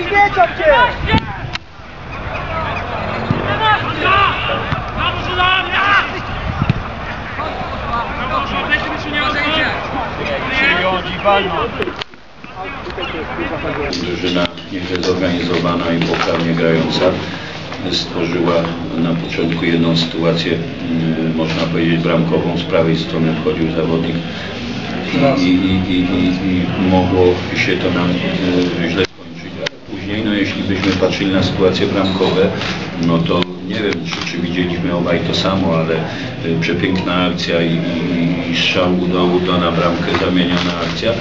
Zabezpieczam cię! Drużyna nieźle zorganizowana i poprawnie grająca stworzyła na początku jedną sytuację, mm, można powiedzieć bramkową, z prawej strony wchodził zawodnik i, i, i, i, i mogło się to nam e, źle byśmy patrzyli na sytuacje bramkowe, no to nie wiem, czy, czy widzieliśmy obaj to samo, ale e, przepiękna akcja i, i, i strzał do, do na bramkę, zamieniona akcja.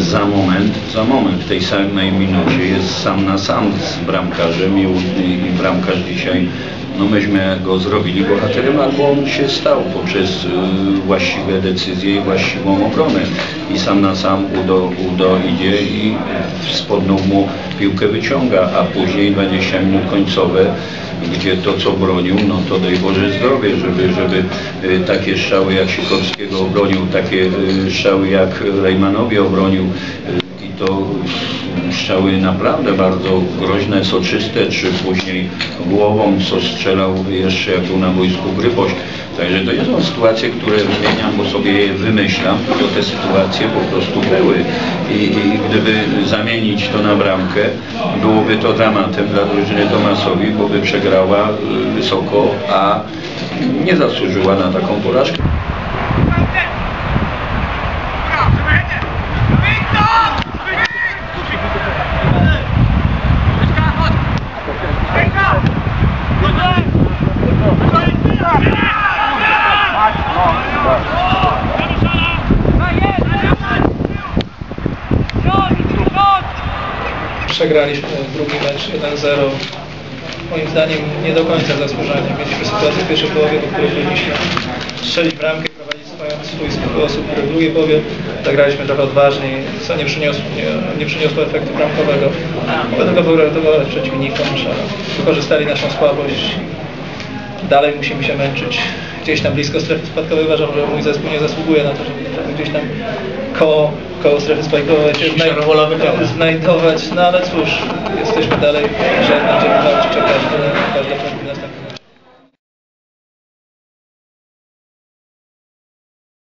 Za moment, za moment w tej samej minucie jest sam na sam z bramkarzem i, i bramkarz dzisiaj, no myśmy go zrobili bohaterem, albo on się stał poprzez y, właściwe decyzje i właściwą obronę. I sam na sam Udo, Udo idzie i spodną mu piłkę wyciąga, a później 20 minut końcowe, gdzie to co bronił, no to daj Boże zdrowie, żeby, żeby y, takie strzały jak Sikorskiego obronił, takie y, strzały jak Rejmanowi obronił to strzały naprawdę bardzo groźne, soczyste, czy później głową, co strzelał jeszcze jak był na boisku Gryboś. Także to nie są sytuacje, które wymieniam, bo sobie je wymyślam, tylko te sytuacje po prostu były. I, I gdyby zamienić to na bramkę, byłoby to dramatem dla drużyny Tomasowi, bo by przegrała y, wysoko, a nie zasłużyła na taką porażkę. Przegraliśmy drugi mecz 1-0. Moim zdaniem nie do końca zasłużenie. Mieliśmy sytuację w pierwszej połowie, po której powinniśmy strzelić bramkę, prowadzić swój sposób, który w drugiej połowie zagraliśmy trochę odważniej, co nie przyniosło, nie, nie przyniosło efektu bramkowego. Mogę tylko pogratulować przeciwnikom, że wykorzystali naszą słabość. Dalej musimy się męczyć gdzieś tam blisko strefy spadkowej. Uważam, że mój zespół nie zasługuje na to, żeby gdzieś tam koło, koło strefy spadkowej się znaj- znajdować. No ale cóż, jesteśmy dalej, że będziemy walczyć o każdy, każdy punkt w następnym